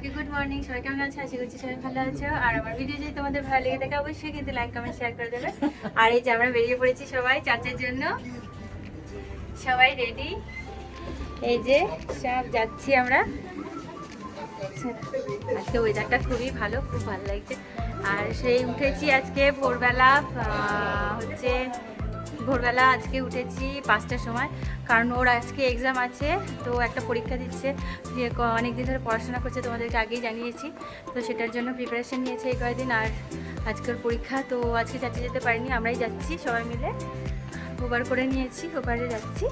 সবাইকে good morning সবাই কেমন আছে? আশা করছি সবাই ভালো আছো। আর আমার ভিডিও যদি তোমাদের ভালো লেগে থাকে, অবশ্যই কিন্তু লাইক কমেন্ট শেয়ার করে দেবে। আর এই যে আমরা বেরিয়ে পড়েছি সবাই চার্চের জন্য। সবাই রেডি এই যে সব যাচ্ছি আমরা। আজকে ওয়েদারটা খুবই ভালো, খুব ভালো লাগছে। আর সেই উঠেছি আজকে ভোরবেলা হচ্ছে ভোরবেলা আজকে উঠেছি পাঁচটার সময়, কারণ ওর আজকে এক্সাম আছে, তো একটা পরীক্ষা দিচ্ছে। যে অনেক দিন ধরে পড়াশোনা করছে, তোমাদেরকে আগেই জানিয়েছি। তো সেটার জন্য প্রিপারেশন নিয়েছে এই কয়েকদিন, আর আজকের পরীক্ষা, তো আজকে চাচি যেতে পারিনি, আমরাই যাচ্ছি সবাই মিলে। ওবার করে নিয়েছি, ওবারে যাচ্ছি।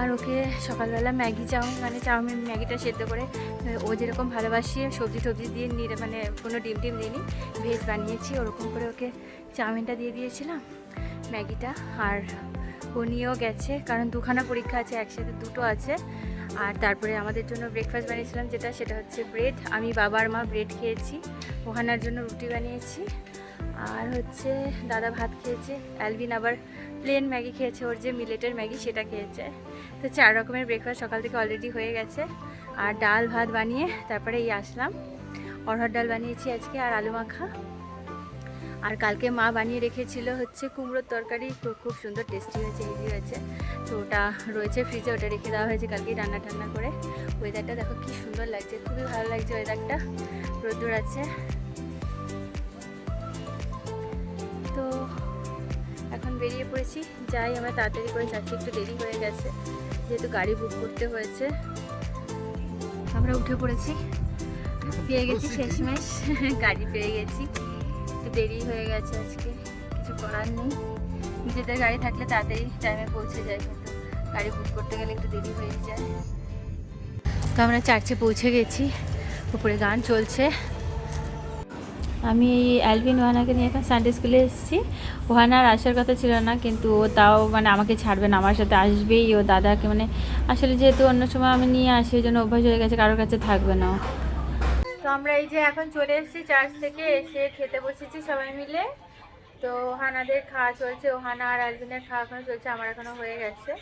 আর ওকে সকালবেলা ম্যাগি চাউমিন মানে চাউমিন ম্যাগিটা সেদ্ধ করে, ও যেরকম ভালোবাসি, সবজি টবজি দিয়ে নিয়ে মানে কোনো ডিম টিম দিইনি, ভেজ বানিয়েছি, ওরকম করে ওকে চাউমিনটা দিয়ে দিয়েছিলাম। ম্যাগিটা আর ও নিয়েও গেছে, কারণ দুখানা পরীক্ষা আছে, একসাথে দুটো আছে। আর তারপরে আমাদের জন্য ব্রেকফাস্ট বানিয়েছিলাম, যেটা সেটা হচ্ছে ব্রেড আমি বাবার মা ব্রেড খেয়েছি ওখানার জন্য রুটি বানিয়েছি। আর হচ্ছে দাদা ভাত খেয়েছে, অ্যালবিন আবার প্লেন ম্যাগি খেয়েছে, ওর যে মিলেটের ম্যাগি সেটা খেয়েছে। তো চার রকমের ব্রেকফাস্ট সকাল থেকে অলরেডি হয়ে গেছে। আর ডাল ভাত বানিয়ে তারপরে এই আসলাম। অরহর ডাল বানিয়েছি আজকে, আর আলু মাখা। আর কালকে মা বানিয়ে রেখেছিল হচ্ছে কুমড়োর তরকারি। খুব খুব সুন্দর টেস্টি হয়েছে ইজি হয়েছে। তো ওটা রয়েছে ফ্রিজে ওটা রেখে দেওয়া হয়েছে কালকেই রান্না টান্না করে। ওয়েদারটা দেখো কি সুন্দর লাগছে খুবই ভালো লাগছে ওয়েদারটা রোদ্দুর আছে। তো এখন বেরিয়ে পড়েছি। যাই আমরা তাড়াতাড়ি করে যাচ্ছি একটু দেরি হয়ে গেছে। যেহেতু গাড়ি বুক করতে হয়েছে। আমরা উঠে পড়েছি। পেয়ে গেছি শেষমেশ। গাড়ি পেয়ে গেছি। একটু দেরি হয়ে গেছে আজকে। কিছু করার নেই। নিজেদের গাড়ি থাকলে তাড়াতাড়ি টাইমে পৌঁছে যায়, কিন্তু গাড়ি বুক করতে গেলে একটু দেরি হয়ে যায়। তো আমরা চার্চে পৌঁছে গেছি। উপরে গান চলছে। আমি এই অ্যালভিন ওহানাকে নিয়ে এখন সানডে স্কুলে এসেছি। ওহানার আসার কথা ছিল না, কিন্তু ও তাও মানে আমাকে ছাড়বে না, আমার সাথে আসবেই। ও দাদাকে মানে আসলে যেহেতু অন্য সময় আমি নিয়ে আসি ওই জন্য অভ্যাস হয়ে গেছে, কারোর কাছে থাকবে না আমরা এই যে এখন চলে এসেছি চার্চ থেকে এসে খেতে বসেছি সবাই মিলে। তো হানাদের খাওয়া চলছে, ওহানা আর অ্যালভিনের খাওয়া এখনও চলছে, আমার এখনও হয়ে গেছে।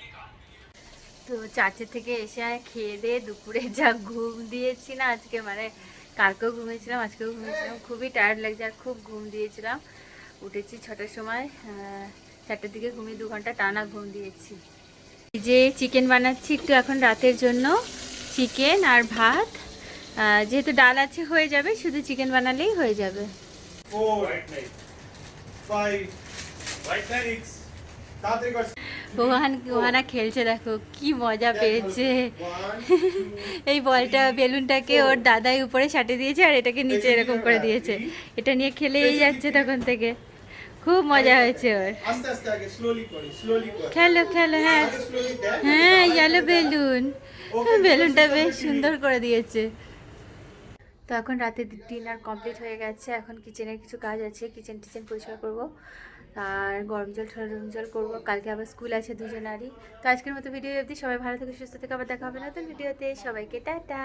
তো চার্চের থেকে এসে খেয়ে দিয়ে দুপুরে যা ঘুম দিয়েছি না, আজকে মানে কালকেও ঘুমিয়েছিলাম, আজকেও ঘুমিয়েছিলাম। খুবই টায়ার্ড লাগছে আর খুব ঘুম দিয়েছিলাম। উঠেছি ছটার সময় চারটের দিকে ঘুমিয়ে দু ঘণ্টা টানা ঘুম দিয়েছি। এই যে চিকেন বানাচ্ছি একটু এখন রাতের জন্য চিকেন আর ভাত। যেহেতু ডাল আছে হয়ে যাবে শুধু চিকেন বানালেই হয়ে যাবে। ওহান ওহানা খেলছে দেখো কি মজা পেয়েছে। এই বলটা বেলুনটাকে ওর দাদাই উপরে সাটে দিয়েছে আর এটাকে নিচে এরকম করে দিয়েছে। এটা নিয়ে খেলেই যাচ্ছে তখন থেকে। খুব মজা হয়েছে ওর। খেলো খেলো হ্যাঁ। হ্যাঁ ইয়েলো বেলুন বেলুনটা বেশ সুন্দর করে দিয়েছে। তো এখন রাতে ডিনার কমপ্লিট হয়ে গেছে। এখন কিচেনের কিছু কাজ আছে। কিচেন টিচেন পরিষ্কার করব। আর গরম জল ঠরম জল করব। কালকে আবার স্কুল আছে দুজনারই। তো আজকের মতো ভিডিও অবধি। সবাই ভালো থেকে, সুস্থ থেকে। আবার দেখা হবে নতুন ভিডিওতে সবাইকে টাটা।